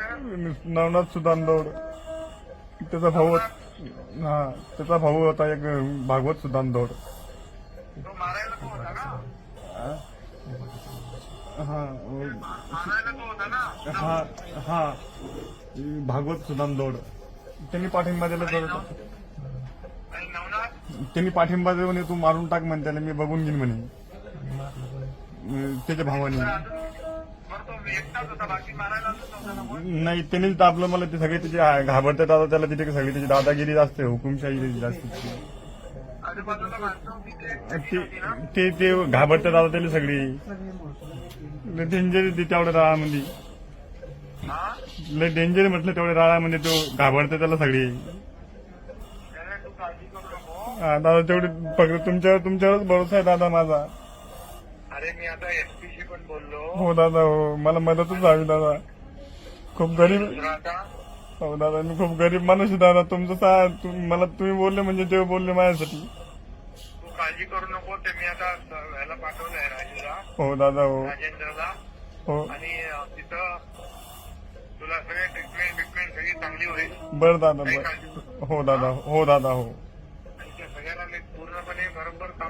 नवनाथ सुदांदोड त्याचा भाऊ हा त्याचा भाऊ होता एक भागवत सुदांदोड तो मारायला तो होता ना हा हा. हा भागवत सुदांदोड त्यांनी पाठिंबा दिला तर त्यांनी पाठिंबा म्हणे तू मारून टाक म्हणे त्याला मी बघून घेईन म्हणे. त्याच्या भावाने. नाही त्यांनीच दाबलं मला ते सगळे त्याचे घाबरतात आता त्याला तिथे सगळी त्याची दादागिरी असते हुकुमशाही जास्त. ते ते ते दादा घाबरतात आता त्याला सगळी. लय डेंजर ते तेवढ्या राळामध्ये. लय डेंजर म्हटलं तेवढ्या राळामध्ये तो घाबरते त्याला सगळी. दादा तेवढी फक्त तुमच्यावर तुमच्यावरच भरोसा आहे दादा माझा. अरे मी आता एसपी शी पण बोललो. हो दादा हो. मला मदतच हवी दादा. खूप गरीब दुसरा आता हो दादा मी खूप गरीब माणूस आहे दादा. तुमचं सा तुम- मला तुम्ही बोलले म्हणजे ते बोलले माझ्यासाठी. तू काळजी करू नको ते मी आता ह्याला पाठवलंय राजूला. हो दादा हो. राजेंद्रला. हो. आणि अं, तिथं तुला सगळे ट्रीटमेंट बिटमेंट सगळी चांगली होईल. बरं दादा काही बरं. काळजी करू नको. हो दादा हो दादा हो आणि त्या सगळ्यांना मी पूर्णपणे बरोबर कामाला लावून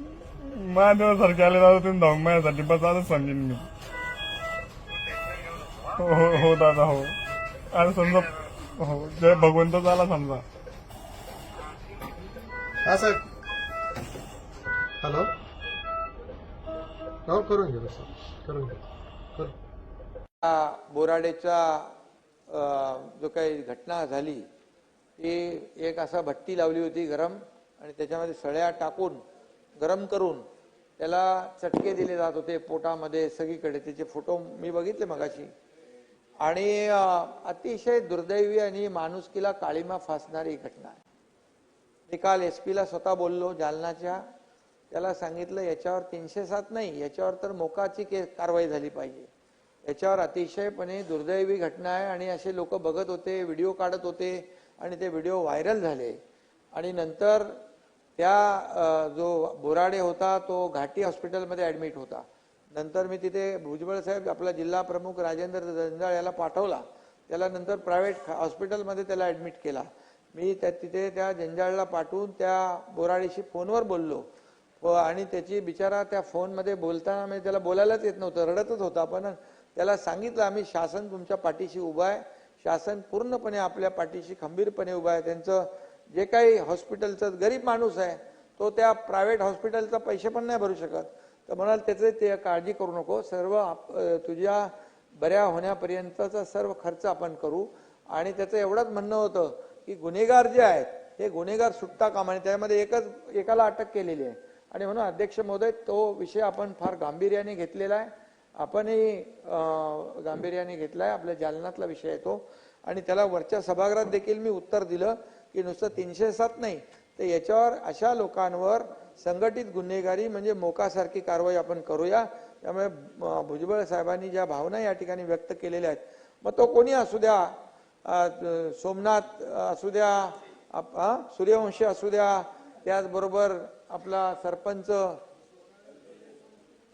महादेवासारखे आले दादा तुम्ही धावून माझ्यासाठी बस आजच समजेन मी हा. हो हो हो दादा हो. आणि समजा हो जय भगवंत झाला समजा. हा सर हॅलो हो करून घे सर करून घे करू. बोराडेचा जो काही घटना झाली ती एक असा भट्टी लावली होती गरम आणि त्याच्यामध्ये सळ्या टाकून गरम करून त्याला चटके दिले जात होते पोटामध्ये सगळीकडे. त्याचे फोटो मी बघितले मगाशी. आणि अतिशय दुर्दैवी आणि माणुसकीला काळीमा फासणारी घटना आहे. मी काल एस पीला स्वतः बोललो जालनाच्या. त्याला सांगितलं याच्यावर तीनशे सात नाही याच्यावर तर मोकाची के कारवाई झाली पाहिजे. याच्यावर अतिशयपणे दुर्दैवी घटना आहे आणि असे लोक बघत होते व्हिडिओ काढत होते आणि ते व्हिडिओ व्हायरल झाले. आणि नंतर त्या जो बोराडे होता तो घाटी हॉस्पिटलमध्ये ॲडमिट होता. नंतर मी तिथे भुजबळ साहेब आपला जिल्हा प्रमुख राजेंद्र जंजाळ याला पाठवला. त्याला नंतर प्रायव्हेट हॉस्पिटलमध्ये त्याला ॲडमिट केला. मी त्या तिथे त्या जंजाळला पाठवून त्या बोराडेशी फोनवर बोललो. व आणि त्याची बिचारा त्या फोनमध्ये बोलताना म्हणजे त्याला बोलायलाच येत नव्हतं रडतच होता. पण त्याला सांगितलं आम्ही शासन तुमच्या पाठीशी उभं आहे. शासन पूर्णपणे आपल्या पाठीशी खंबीरपणे उभं आहे. त्यांचं जे काही हॉस्पिटलचं गरीब माणूस आहे तो त्या प्रायव्हेट हॉस्पिटलचा पैसे पण नाही भरू शकत. तर म्हणाल त्याचे ते काळजी करू नको. सर्व आप- तुझ्या बऱ्या होण्यापर्यंतचा सर्व खर्च आपण करू. आणि त्याचं एवढंच म्हणणं होतं की गुन्हेगार जे आहेत हे गुन्हेगार सुटता कामा आणि त्यामध्ये एकच एकाला अटक केलेली आहे. आणि म्हणून अध्यक्ष महोदय तो विषय आपण फार गांभीर्याने घेतलेला आहे. आपणही गांभीर्याने घेतला आहे आपल्या जालनातला विषय आहे तो. आणि त्याला वरच्या सभागृहात देखील मी उत्तर दिलं. की नुसतं तीनशे सात नाही. तर याच्यावर अशा लोकांवर संघटित गुन्हेगारी म्हणजे मोकासारखी कारवाई आपण करूया. त्यामुळे भुजबळ साहेबांनी ज्या भावना या ठिकाणी व्यक्त केलेल्या आहेत मग तो कोणी असू द्या सोमनाथ असू द्या सूर्यवंशी असू द्या त्याचबरोबर आपला सरपंच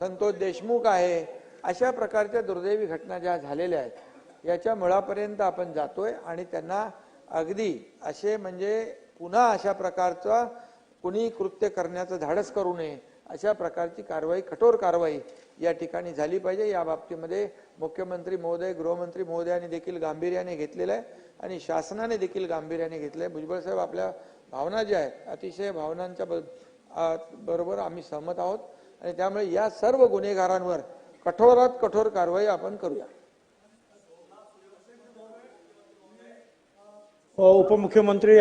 संतोष देशमुख आहे अशा प्रकारच्या दुर्दैवी घटना ज्या झालेल्या आहेत याच्या मुळापर्यंत आपण जातोय आणि त्यांना अगदी असे म्हणजे पुन्हा अशा प्रकारचा कुणी कृत्य करण्याचं धाडस करू नये अशा प्रकारची कारवाई कठोर कारवाई या ठिकाणी झाली पाहिजे. या बाबतीमध्ये मुख्यमंत्री महोदय गृहमंत्री महोदयाने देखील गांभीर्याने घेतलेलं आहे आणि शासनाने देखील गांभीर्याने घेतलं आहे भुजबळ साहेब आपल्या भावना ज्या आहेत अतिशय भावनांच्या ब- बरोबर आम्ही सहमत आहोत. आणि त्यामुळे या सर्व गुन्हेगारांवर कठोरात कठोर कारवाई आपण करूया. O, a mantri,